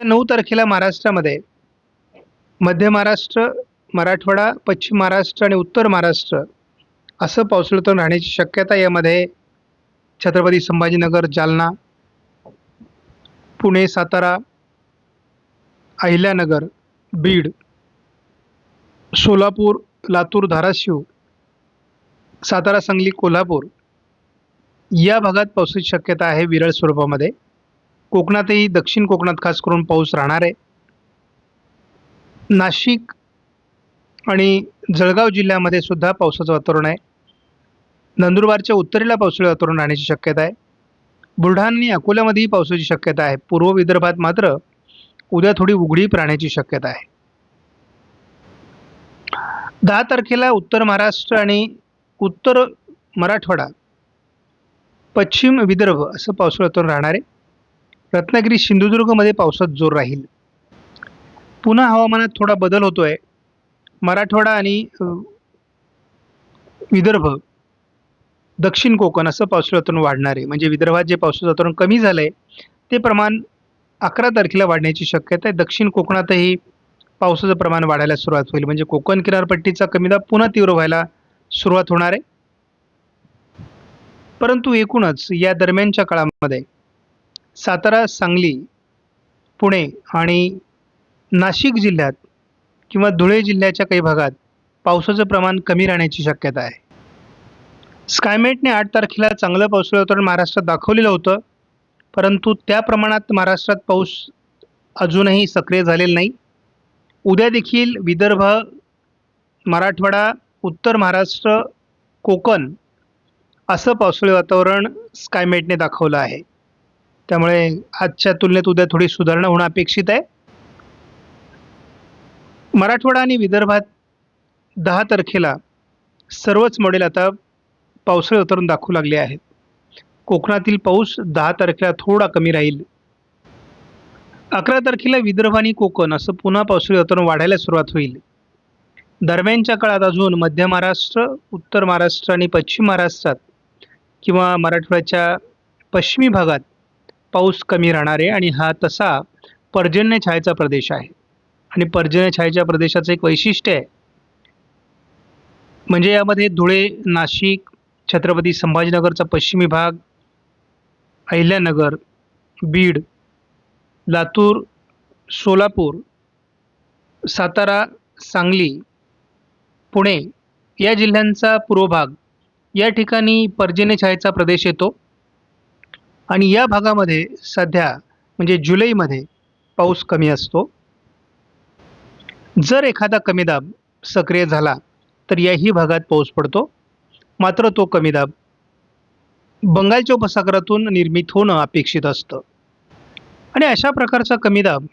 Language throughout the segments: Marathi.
नऊ तारखेला महाराष्ट्रामध्ये. मध्य महाराष्ट्र मराठवाडा पश्चिम महाराष्ट्र आणि उत्तर महाराष्ट्र. असं पावसाळ्यातून राहण्याची शक्यता यामध्ये छत्रपती संभाजीनगर जालना पुणे सातारा अहिल्यानगर बीड सोलापूर लातूर धाराशिव सातारा सांगली कोल्हापूर या भागात पावसाची शक्यता आहे विरळ स्वरूपामध्ये. कोकणातही दक्षिण कोकणात खास करून पाऊस राहणार आहे. नाशिक आणि जळगाव जिल्ह्यामध्ये सुद्धा पावसाचं वातावरण आहे. नंदुरबारच्या उत्तरेला पावसाळी वातावरण राहण्याची शक्यता आहे. बुलढाणा आणि अकोल्यामध्येही पावसाची शक्यता आहे. पूर्व विदर्भात मात्र उद्या थोडी उघडीप राहण्याची शक्यता आहे. दहा तारखेला उत्तर महाराष्ट्र आणि उत्तर मराठवाडा पश्चिम विदर्भ असं पावसाळी वातावरण राहणार आहे. रत्नागिरी सिंधुदुर्गमध्ये पावसात जोर राहील. पुन्हा हवामानात थोडा बदल होतो आहे मराठवाडा आणि विदर्भ दक्षिण कोकण असं पावसाचं वातावरण वाढणार आहे. म्हणजे विदर्भात जे पावसाचं वातावरण कमी झालं आहे ते प्रमाण अकरा तारखेला वाढण्याची शक्यता आहे. दक्षिण कोकणातही पावसाचं प्रमाण वाढायला सुरुवात होईल. म्हणजे कोकण किनारपट्टीचा कमी दाब पुन्हा तीव्र व्हायला सुरुवात होणार आहे. परंतु एकूणच या दरम्यानच्या काळामध्ये सातारा सांगली पुणे आणि नाशिक जिल्ह्यात किंवा धुळे जिल्ह्याच्या काही भागात पावसाचं प्रमाण कमी राहण्याची शक्यता आहे. स्कायमेटने आठ तारखेला चांगलं पावसाळी वातावरण महाराष्ट्रात दाखवलेलं होतं परंतु त्या प्रमाणात महाराष्ट्रात पाऊस अजूनही सक्रिय झालेला नाही. उद्या देखील विदर्भ मराठवाडा उत्तर महाराष्ट्र कोकण असं पावसाळी वातावरण स्कायमेटने दाखवलं आहे. त्यामुळे आजच्या तुलनेत उद्या थोडी सुधारणा होणं अपेक्षित आहे. मराठवाडा आणि विदर्भात दहा तारखेला सर्वच मॉडेल आता पावसाळी उतरून दाखवू लागले आहेत. कोकणातील पाऊस दहा तारखेला थोडा कमी राहील. अकरा तारखेला विदर्भ आणि कोकण असं पुन्हा पावसाळी वातावरण वाढायला सुरुवात होईल. दरम्यानच्या काळात अजून मध्य महाराष्ट्र उत्तर महाराष्ट्र आणि पश्चिम महाराष्ट्रात किंवा मराठवाड्याच्या पश्चिमी भागात पाऊस कमी राहणार आहे आणि हा तसा पर्जन्य छायेचा प्रदेश आहे. आणि पर्जन्य छायेच्या प्रदेशाचं एक वैशिष्ट्य आहे. म्हणजे यामध्ये धुळे नाशिक छत्रपती संभाजीनगरचा पश्चिमी भाग अहिल्यानगर बीड लातूर सोलापूर सातारा सांगली पुणे या जिल्ह्यांचा पूर्व भाग या ठिकाणी पर्जन्य छायेचा प्रदेश येतो. आणि या भागामध्ये सध्या म्हणजे जुलैमध्ये पाऊस कमी असतो. जर एखादा कमी दाब सक्रिय झाला तर याही भागात पाऊस पडतो. मात्र तो कमी दाब बंगालच्या उपसागरातून निर्मित होणं अपेक्षित असतं. आणि अशा प्रकारचा कमी दाब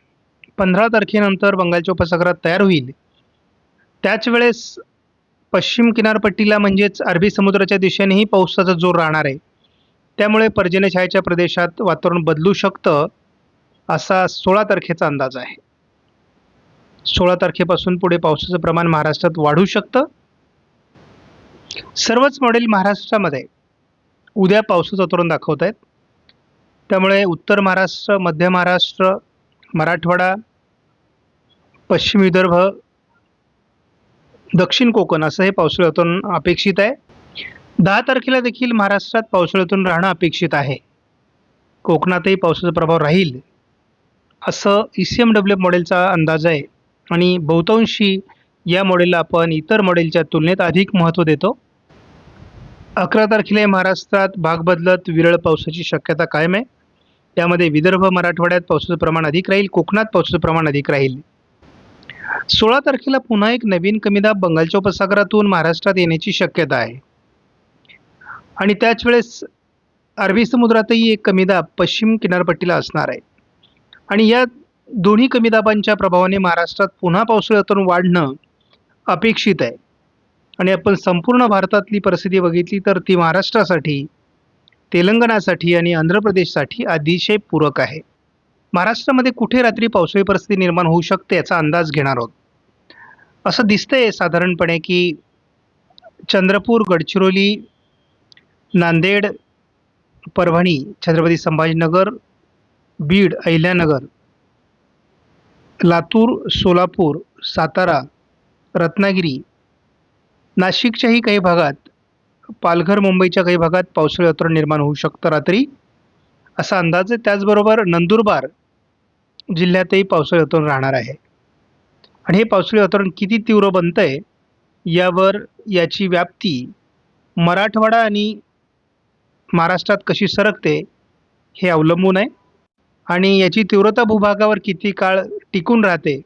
पंधरा तारखेनंतर बंगालच्या उपसागरात तयार होईल. त्याच वेळेस पश्चिम किनारपट्टीला म्हणजेच अरबी समुद्राच्या दिशेनेही पावसाचा जोर राहणार आहे. त्यामुळे पर्जन्यछायेच्या प्रदेशात वातावरण बदलू शकतं असा सोळा तारखेचा अंदाज आहे. सोळा तारखेपासून पुढे पावसाचं प्रमाण महाराष्ट्रात वाढू शकतं. सर्वच मॉडेल महाराष्ट्रामध्ये उद्या पावसाचं वातावरण दाखवत आहेत. त्यामुळे उत्तर महाराष्ट्र मध्य महाराष्ट्र मराठवाडा पश्चिम विदर्भ दक्षिण कोकण असं हे पावसाळ्यातून अपेक्षित आहे. दहा तारखेला देखील महाराष्ट्रात पावसाळ्यातून राहणं अपेक्षित आहे. कोकणातही पावसाचा प्रभाव राहील असं ई सी एम डब्ल्यू मॉडेलचा अंदाज आहे. आणि बहुतांशी या मॉडेलला आपण इतर मॉडेलच्या तुलनेत अधिक महत्त्व देतो. अकरा तारखेला महाराष्ट्रात भाग बदलत विरळ पावसाची शक्यता कायम आहे. त्यामध्ये विदर्भ मराठवाड्यात पावसाचं प्रमाण अधिक राहील कोकणात पावसाचं प्रमाण अधिक राहील. सोळा तारखेला पुन्हा एक नवीन कमी दाब बंगालच्या उपसागरातून महाराष्ट्रात येण्याची शक्यता आहे. आणि त्याच वेळेस अरबी समुद्रातही एक कमी दाब पश्चिम किनारपट्टीला असणार आहे. आणि या दोन्ही कमी दाबांच्या प्रभावाने महाराष्ट्रात पुन्हा पावसाळ्यातून वाढणं अपेक्षित आहे. आणि आपण संपूर्ण भारतातली परिस्थिती बघितली तर ती महाराष्ट्रासाठी तेलंगणासाठी आणि आंध्र प्रदेशसाठी अतिशय पूरक आहे. महाराष्ट्रामध्ये कुठे रात्री पावसाळी परिस्थिती निर्माण होऊ शकते याचा अंदाज घेणार आहोत. असं दिसतंय साधारणपणे की चंद्रपूर गडचिरोली नांदेड परभणी छत्रपती संभाजीनगर बीड अहिल्यानगर लातूर सोलापूर सातारा रत्नागिरी नाशिकच्याही काही भागात पालघर मुंबईच्या काही भागात पावसाळी वातावरण निर्माण होऊ शकतं रात्री. असा अंदाज आहे. त्याचबरोबर नंदुरबार जिल्ह्यातही पावसाळी वातावरण राहणार आहे. आणि हे पावसाळी वातावरण किती तीव्र बनतं आहे यावर याची व्याप्ती मराठवाडा आणि महाराष्ट्रात कशी सरकते हे अवलंबून आहे. आणि याची तीव्रता भूभागावर किती काळ टिकून राहते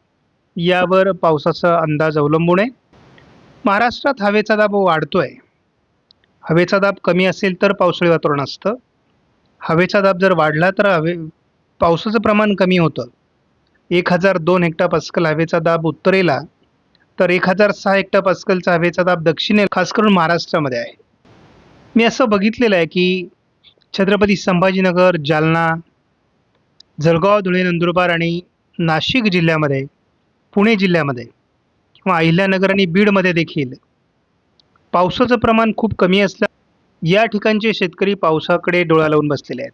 यावर पावसाचा अंदाज अवलंबून आहे. महाराष्ट्रात हवेचा दाब वाढतो आहे हवेचा दाब कमी असेल तर पावसाळी वातावरण असतं. हवेचा दाब जर वाढला तर हवे पावसाचं प्रमाण कमी होतं. एक हजार दोन हेक्टापास्कल हवेचा दाब उत्तरेला तर एक हजार सहा हेक्टापास्कलचा हवेचा दाब दक्षिणे खास करून महाराष्ट्रामध्ये आहे. मी असं बघितलेलं आहे की छत्रपती संभाजीनगर जालना जळगाव धुळे नंदुरबार आणि नाशिक जिल्ह्यामध्ये पुणे जिल्ह्यामध्ये किंवा अहिल्यानगर आणि बीडमध्ये देखील पावसाचं प्रमाण खूप कमी असल्या या ठिकाणचे शेतकरी पावसाकडे डोळा लावून बसलेले आहेत.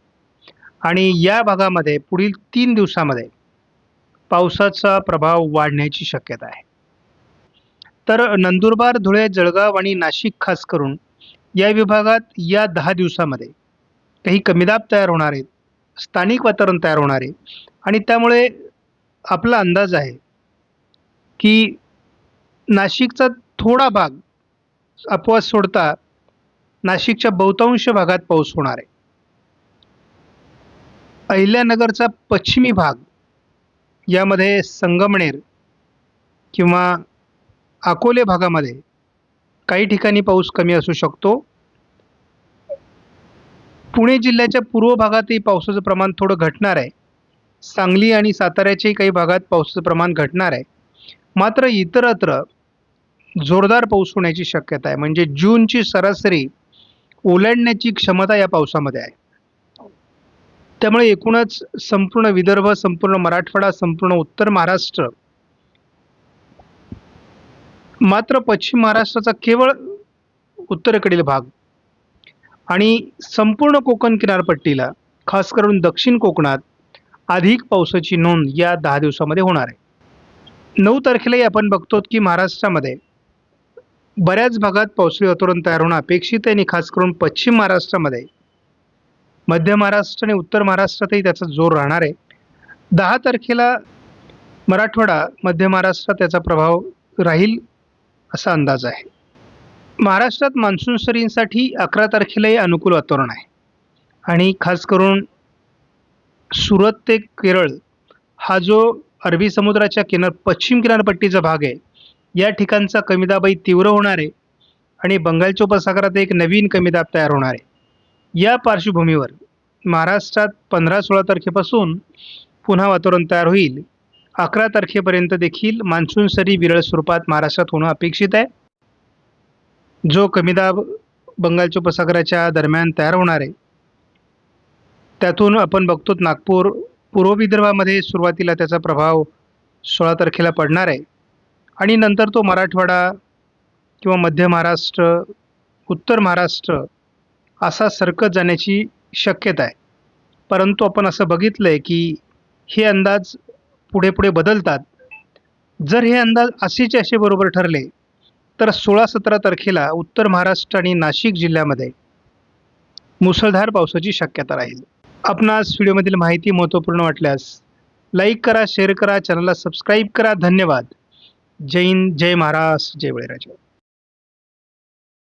आणि या भागामध्ये पुढील तीन दिवसामध्ये पावसाचा प्रभाव वाढण्याची शक्यता आहे. तर नंदुरबार धुळे जळगाव आणि नाशिक खास करून या विभागात या दहा दिवसामध्ये काही कमीदाब तयार होणार आहेत स्थानिक वातावरण तयार होणार आहे. आणि त्यामुळे आपला अंदाज आहे की नाशिकचा थोडा भाग अपवाद सोडता नाशिकच्या बहुतांश भागात पाऊस होणार आहे. अहिल्यानगरचा पश्चिमी भाग यामध्ये संगमनेर किंवा अकोले भागामध्ये काही ठिकाणी पाऊस कमी असू शकतो. पुणे जिल्ह्याच्या पूर्व भागातही पावसाचं प्रमाण थोडं घटणार आहे. सांगली आणि साताऱ्याच्याही काही भागात पावसाचं प्रमाण घटणार आहे. मात्र इतरत्र जोरदार पाऊस होण्याची शक्यता आहे. म्हणजे जूनची सरासरी ओलांडण्याची क्षमता या पावसामध्ये आहे. त्यामुळे एकूणच संपूर्ण विदर्भ संपूर्ण मराठवाडा संपूर्ण उत्तर महाराष्ट्र मात्र पश्चिम महाराष्ट्राचा केवळ उत्तरेकडील भाग आणि संपूर्ण कोकण किनारपट्टीला खास करून दक्षिण कोकणात अधिक पावसाची नोंद या दहा दिवसामध्ये होणार आहे. नऊ तारखेलाही आपण बघतो की महाराष्ट्रामध्ये बऱ्याच भागात पावसाळी वातावरण तयार होणं अपेक्षित आहे आणि खास करून पश्चिम महाराष्ट्रामध्ये मध्य महाराष्ट्र आणि उत्तर महाराष्ट्रातही त्याचा जोर राहणार आहे. दहा तारखेला मराठवाडा मध्य महाराष्ट्रात त्याचा प्रभाव राहील. असा अंदाज आहे. महाराष्ट्रात मान्सून सरींसाठी अकरा तारखेलाही अनुकूल वातावरण आहे. आणि खास करून सुरत ते केरळ हा जो अरबी समुद्राच्या किनार पश्चिम किनारपट्टीचा भाग आहे या ठिकाणचा कमीदाबही तीव्र होणार आहे आणि बंगालच्या उपसागरात एक नवीन कमीदाब तयार होणार आहे. या पार्श्वभूमीवर महाराष्ट्रात पंधरा सोळा तारखेपासून पुन्हा वातावरण तयार होईल. अकरा तारखेपर्यंत देखील मान्सून सरी विरळ स्वरूपात महाराष्ट्रात होणं अपेक्षित आहे. जो कमीदाब बंगालच्या उपसागराच्या दरम्यान तयार होणार आहे. त्यातून आपण बघतो नागपूर पूर्व विदर्भामध्ये सुरुवातीला त्याचा प्रभाव सोळा तारखेला पडणार आहे. आणि नंतर तो मराठवाडा किंवा मध्य महाराष्ट्र उत्तर महाराष्ट्र असा सरकत जाण्याची शक्यता आहे. परंतु आपण असं बघितलं आहे की हे अंदाज पुढे पुढे बदलतात. जर हे अंदाज असेचे असे बरोबर ठरले तर सोळा सतरा तारखेला उत्तर महाराष्ट्र आणि नाशिक जिल्ह्यामध्ये मुसळधार पावसाची शक्यता राहील. आपणास व्हिडिओमधील माहिती महत्त्वपूर्ण वाटल्यास लाईक करा शेअर करा चॅनलला सबस्क्राईब करा. धन्यवाद. जय हिंद जय महाराष्ट्र जय बळीराजा.